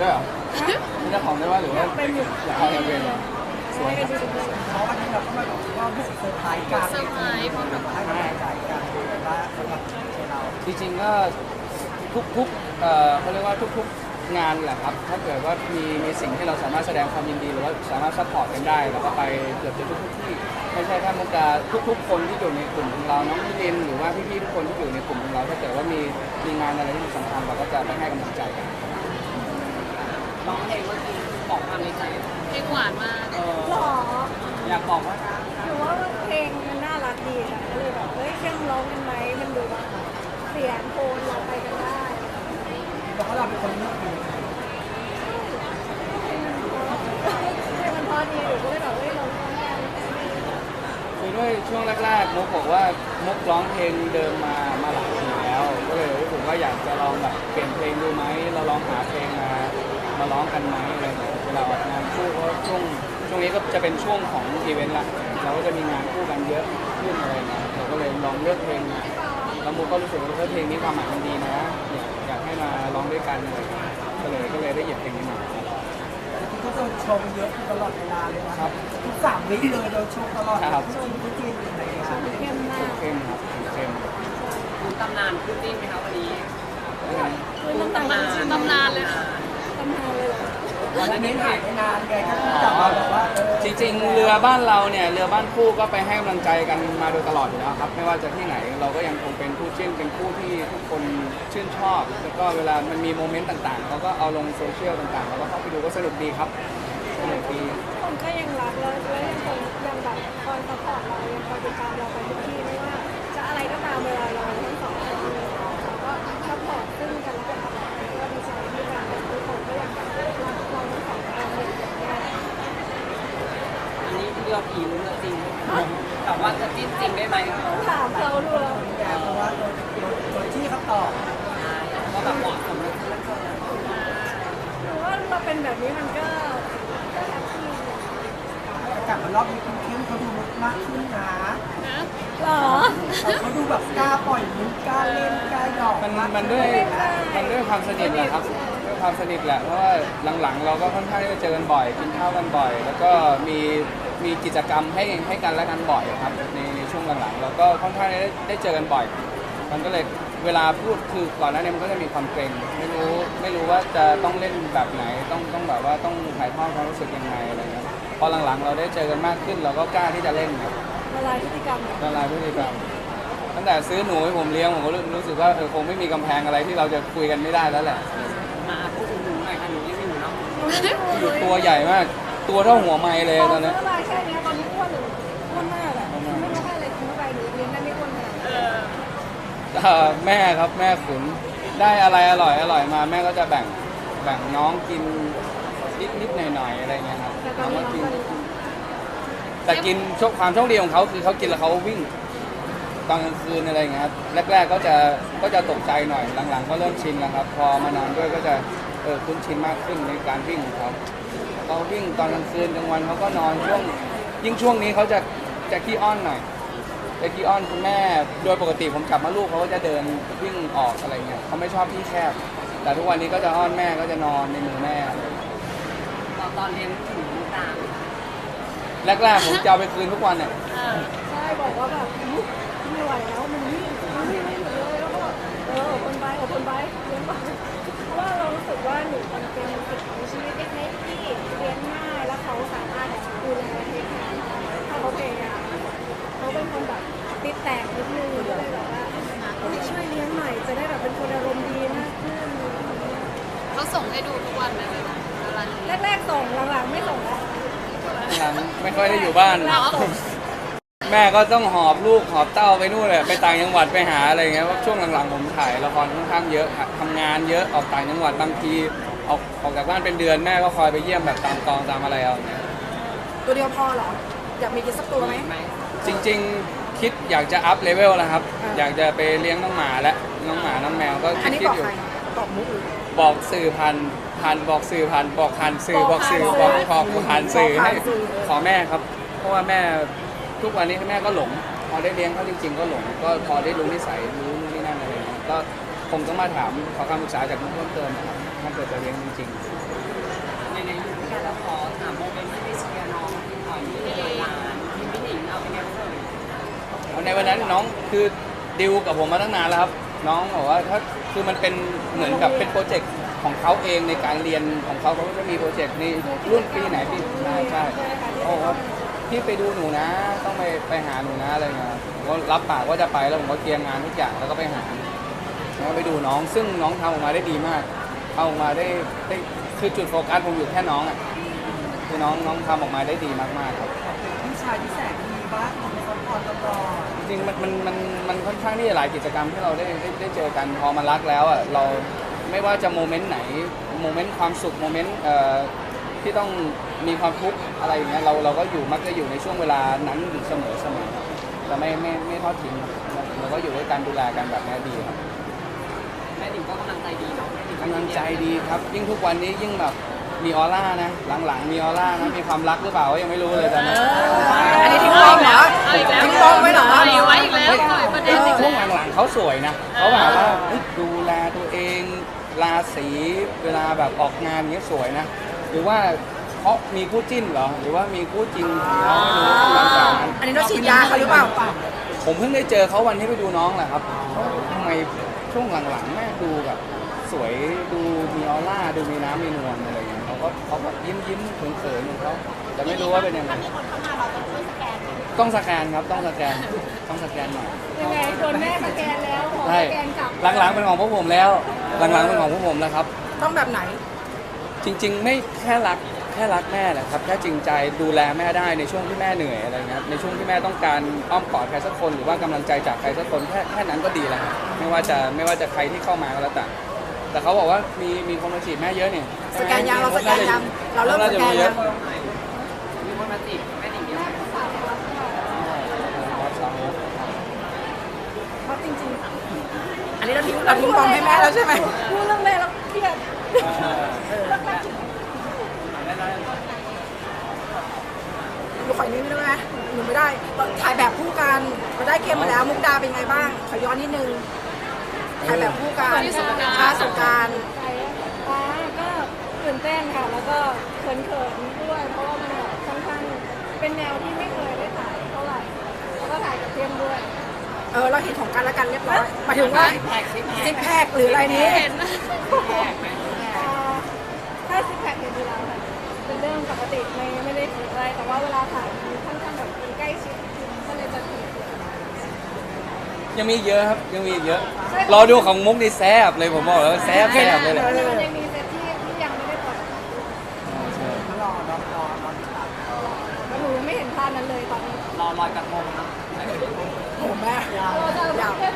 ด้วยเหรอเป็นเจ้าของด้วยว่าหรือว่าเป็นอยู่อยากเอาอย่างเป็นสวยครับเพราะวันนี้เราก็มาแบบว่าบุกเซอร์ไพรส์กันเซอร์ไพรส์พร้อมกับให้กำลังใจกันว่าสำหรับเรา จริงๆก็ทุกๆเอ่อเขาเรียกว่าทุกๆงานแหละครับ ถ้าเกิดว่ามีมีสิ่งที่เราสามารถแสดงความยินดีหรือว่าสามารถซัพพอร์ตกันได้เราก็ไปเกือบจะทุกๆที่ ไม่ใช่แค่มุกดาทุก ๆ คนที่อยู่ในกลุ่มของเรา น้องพี่ลินหรือว่าพี่ๆทุกคนที่อยู่ในกลุ่มของเรา ถ้าเกิดว่ามีมีงานอะไรที่มันสำคัญเราก็จะไปให้กำลังใจกัน ร้องเพลงเมื่อกี้บอกความในใจเพลงหวานมากเออหรออยากบอกว่าหรือว่าเพลงมันน่ารักดีอะก็เลยแบบเฮ้ยเข้มร้องกันไหมมันดูแบบเสียงโทนเราไปกันได้เพราเราเป็นคนเลือกเองเพลงมันเพอดีหนูก็เลยแบบเฮ้ยร้องกันคือด้วยช่วงแรกๆมุกบอกว่ามุกร้องเพลงเดิมมามาหลายปีแล้ว ก็เลยรู้สึกว่าอยากจะลองแบบเปลี่ยนเพลงดูไหมเราลองหาเพลงมา มาร้องกันไหมอะไรอย่างเงี้ยเวลาออกงานคู่เพราะว่าช่วงช่วงนี้ก็จะเป็นช่วงของอีเวนต์ละเราก็จะมีงานคู่กันเยอะขึ้นอะไรเงี้ยเราก็เลยลองเลือกเพลงมาแล้วมุกก็รู้สึกว่าเออเพลงนี้ความหมายมันดีนะอยากอยากให้มาร้องด้วยกันอะไรเงี้ยก็เลยก็เลยได้หยิบเพลงนี้มาก็โดนชมเยอะตลอดเวลาเลยนะครับทุกสามวิเลยโดนชมตลอดครับชมทุกทีอะไรอย่างเงี้ยเข้มมากเข้มครับเข้มคุณตำนานคู่จิ้นไหมคะวันนี้คือน้ำตาลตำนานตำนานเลยค่ะ ตำนานเลยเหรอวันนี้ถ่ายไปนานไงก็กลับมาแบบว่าจริงๆ เรือบ้านเราเนี่ยเรือบ้านคู่ก็ไปให้กำลังใจกันมาโดยตลอดอยู่แล้วครับไม่ว่าจะที่ไหนเราก็ยังคงเป็นคู่จิ้นเป็นคู่ที่ทุกคนชื่นชอบ แล้วก็เวลามันมีโมเมนต์ต่างๆเขาก็เอาลงโซเชียลต่างๆ แล้วก็เข้าไปดูก็สนุกดีครับสนุกดี คน เรือจริงแต่ว่าจะจิ้นจริงได้ไหมต้องถามเขาดูแล้วแต่เพราะว่าโดนโดนโดนที่เขาตอบว่าแบบเหมาะสมเลยคือเกินหรือว่าเราเป็นแบบนี้มันก็ก็แฮปปี้แต่กลับมารอบนี้คุณเข้มเขาดูมุกมากขึ้นนะนะหรอเขาดูแบบกล้าปล่อยมุกกล้าเล่นกล้าหยอกมันมันด้วยมันด้วยความสนิทแหละครับด้วยความสนิทแหละเพราะว่าหลังๆ เราก็ค่อนข้างที่จะเจอกันบ่อยกินข้าวกันบ่อย แล้วก็มี มีกิจกรรมให้ให้กันและกันบ่อยครับในในช่วงหลังๆเราก็ค่อนข้างได้ได้เจอกันบ่อย มันก็เลยเวลาพูดคือก่อนหน้านี้มันก็จะมีความเกรงไม่รู้ไม่รู้ว่าจะต้องเล่นแบบไหนต้องต้องแบบว่าต้องถ่ายทอดความรู้สึกยังไงอะไรเงี้ยพอหลังๆ เราได้เจอกันมากขึ้น เราก็กล้าที่จะเล่นครับละลายพฤติกรรมละลายพฤติกรรมตั้งแต่ซื้อหนูให้ผมเลี้ยงผมก็รู้รู้สึกว่าเออคงไม่มีกำแพงอะไรที่เราจะคุยกันไม่ได้แล้วแหละมาพูดถึงหนูหน่อยค่ะหนูยังอยู่เนาะตัวใหญ่มาก ตัวเท่าหัวไม้เลยตตออนนนี้นี้ละลายแค่นี้ตอนนี้ เอ่อแม่ครับแม่ขุนได้อะไรอร่อยอร่อยมาแม่ก็จะแบ่งแบ่งน้องกินนิดนิดหน่อยหน่อยๆอะไรเงี้ยครับแต่ตอนเอานี้มาน้องกินก็แต่กินโชคความโชคดีของเขาคือเขากินแล้วเขาวิ่งตอนกลางคืนอะไรเงี้ยครับแรก ๆก็จะก็จะตกใจหน่อยหลังๆ ก็เริ่มชินแล้วครับ พอมานอนด้วยก็จะเออคุ้นชินมากขึ้นในการวิ่งของเขาเขาวิ่งตอนกลางคืนกลางวันเขาก็นอนช่วงยิ่งช่วงนี้เขาจะจะขี้อ้อนหน่อย จะขี้อ้อนคุณแม่ โดยปกติผมกลับมาลูกเขาก็จะเดินวิ่งออกอะไรเงี้ยเขาไม่ชอบที่แคบ แต่ทุกวันนี้ก็จะอ้อนแม่ก็จะนอนในมือแม่ ตอนตอนเรียนถึงมุกดาแรกๆผมจะเอาไปคืนทุกวันเนี่ยเออใช่บอกว่าแบบอุ๊ยไม่ไหวแล้วมันวิ่งมันวิ่งไม่หมดเลยแล้วก็แบบเอออดทนไปอดทนไปเลี้ยงไปเพราะว่าเรารู้สึกว่าหนูมันเป็นสิ่งของชีวิตเล็กๆที่เลี้ยงง่ายแล้วเขาสามารถดูแลเส่งให้ดูทุกวันเลยไหมคะอะไรแรกๆส่งหลังๆไม่ส่งแล้ว หลังไม่ค่อยได้อยู่บ้านเหรอแม่ก็ต้องหอบลูกหอบเต้าไปนู่นเลยไปต่างจังหวัดไปหาอะไรเงี้ยเพราะช่วงหลังๆผมถ่ายละครค่อนข้างเยอะค่ะทำงานเยอะออกต่างจังหวัดบางทีออกออกจากบ้านเป็นเดือนแม่ก็คอยไปเยี่ยมแบบตามกองตามอะไรเอาเนี่ยตัวเดียวพอเหรอ อยากมีกินสักตัวไหมไหม จริง ๆคิดอยากจะอัพเลเวลแล้วครับ อยากจะไปเลี้ยงน้องหมาและน้องหมาน้องแมวก็อัคินดนี้คิดบอกอยู่ ใครบอกมุกหรือ บอกสื่อพันพันบอกสื่อพันบอกพันสื่อบอกสื่อบอกบอกผ่านสื่อให้ขอแม่ครับ เพราะว่าแม่ทุกวันนี้แม่ก็หลงพอได้เลี้ยงเขาจริง ๆ ก็หลงก็พอได้รู้นิสัยรู้นู่นนี่นั่นอะไรเงี้ยก็คงต้องมาถามขอคำปรึกษาจากมุกเพิ่มเติมนะครับถ้าเกิดจะเลี้ยงจริงในในยุคที่แล้วขอถามโมเมนต์ที่ได้เชียร์น้องที่ต่อยที่เลยหลานที่พี่หนิงเอาเป็นไงบ้างเอ่ยๆเอาในวันนั้นน้องคือดิวกับผมมาตั้งนานแล้วครับ น้องบอกว่าถ้าคือมันเป็นเหมือนกับเป็นโปรเจกต์ของเขาเองในการเรียนของเขาเขาก็จะมีโปรเจกต์ในรุ่นปีไหนปีใช่ใช่เขาบอกพี่ไปดูหนูนะ ต้องไปไปหาหนูนะอะไรเงี้ยผมก็รับปากว่าจะไปแล้วผมก็เคลียร์งานทุกอย่างแล้วก็ไปหาแล้วก็ไปดูน้อง ซึ่งน้องทำออกมาได้ดีมากทำออกมาได้ได้คือจุดโฟกัสผมอยู่แค่น้องอะคือน้องน้องทำออกมาได้ดีมากๆครับพี่ชาที่แสน บ้างในซัพพอร์ตตลอดจริงๆมันมันมันมันค่อนข้างที่จะหลายกิจกรรมที่เราได้ได้ได้เจอกันพอมารักแล้วอะเราไม่ว่าจะโมเมนต์ไหนโมเมนต์ความสุขโมเมนต์เอ่อที่ต้องมีความทุกข์อะไรอย่างเงี้ยเราเราก็อยู่มักจะอยู่ในช่วงเวลานั้นอยู่เสมอเสมอเราไม่ไม่ไม่ทอดทิ้งครับเราก็อยู่ด้วยกันดูแลกันแบบนี้ดีครับ แม่หนิงก็กำลังใจดีเนาะแม่หนิกำลังใจดีครับ ยิ่งทุกวันนี้ยิ่งแบบ มีออร่านะ หลังๆ มีออร่านะ มีความรักหรือเปล่าก็ยังไม่รู้เลยตอนนี้อันนี้ทิ้งบอมเหรอเอาอีกแล้วทิ้งบอมไว้เหรอปล่อยไว้อีกแล้วปล่อยประเด็นอีกช่วงแล้วหลังๆเขาสวยนะเขาแบบว่าเฮ้ยดูแลตัวเองราศีเวลาแบบออกงานเงี้ยสวยนะ หรือว่าเขามีคู่จิ้นเหรอ หรือว่ามีคู่จริงของเขาไม่รู้หลังจากนั้นอันนี้เราฉีดยาเขาหรือเปล่า ผมเพิ่งได้เจอเขาวันที่ไปดูน้องแหละครับทำไมช่วงหลังๆแม่ดูแบบสวยดูมีออร่าดูมีน้ำมีนวลอะไร อย่างเงี้ยเขาก็เขาก็ยิ้มยิ้มเขินๆของเขาแต่ไม่รู้ว่าเป็นยังไงต้องสแกนครับต้องสแกนต้องสแกนหน่อยยังไงโดนแม่สแกนแล้วขอใช่สแกนกลับหลังๆเป็นของพวกผมแล้ว หลังๆเป็นของพวกผมแล้วครับ ต้องแบบไหน จริง ๆ ไม่แค่รักแค่รักแม่แหละครับแค่จริงใจดูแลแม่ได้ในช่วงที่แม่เหนื่อยอะไรเงี้ยในช่วงที่แม่ต้องการอ้อมกอดใครสักคนหรือว่ากำลังใจจากใครสักคนแค่แค่นั้นก็ดีแล้วครับไม่ว่าจะไม่ว่าจะใครที่เข้ามาก็แล้วแต่แต่เขาบอกว่ามีมีคนมาจีบแม่เยอะเนี่ย สแกนยังเราสแกนยังเราเริ่มสแกนยังมีคนมาจีบแม่หนิงเยอะไหมเพราะจริงอันนี้เราทิ้งเราทิ้งบอมให้แม่แล้วใช่ไหมๆพูดเรื่องแม่แล้วเครียดหนูขออีกนิดนึงได้ไหมหนูไม่ได้เราถ่ายแบบคู่กันเราได้เกมมาแล้วมุกดาเป็นไงบ้าง ขอย้อนนิดนึงถ่ายแบบคู่กันที่สงกรานต์ค่าสงกรารใจอ่าก็ ตื่นเต้นค่ะ แล้วก็เขินๆด้วย เพราะว่ามันแบบค่อนข้างเป็นแนวที่ไม่เคยได้ถ่ายเท่าไหร่แล้วก็ถ่ายกับเทียมด้วย เออเราเห็นของกันและกันเรียบร้อยหมายถึงว่าซิกแพคหรืออะไรนี้เห็นนะอ่าถ้าซิกแพคเห็นอยู่แล้วค่ะเป็นเรื่องปกติไม่ไม่ได้ถืออะไร แต่ว่าเวลาถ่ายมันค่อนข้างแบบมันใกล้ชิดก็เลยจะถือ ยังมีเยอะครับยังมีอีกเยอะ รอดูของมุกนี่แซบเลยผมบอกแล้วว่าแซบแซบเลยแหละ มันยังมีเซตที่ที่ยังไม่ได้ปล่อย ใช่ รอรอรอรอ แล้วหนูยังไม่เห็ นภาพนั้นเลยตอนนี้รอลอยกระทงนะโอ้แม่เราจะเอาเทศกาลเลย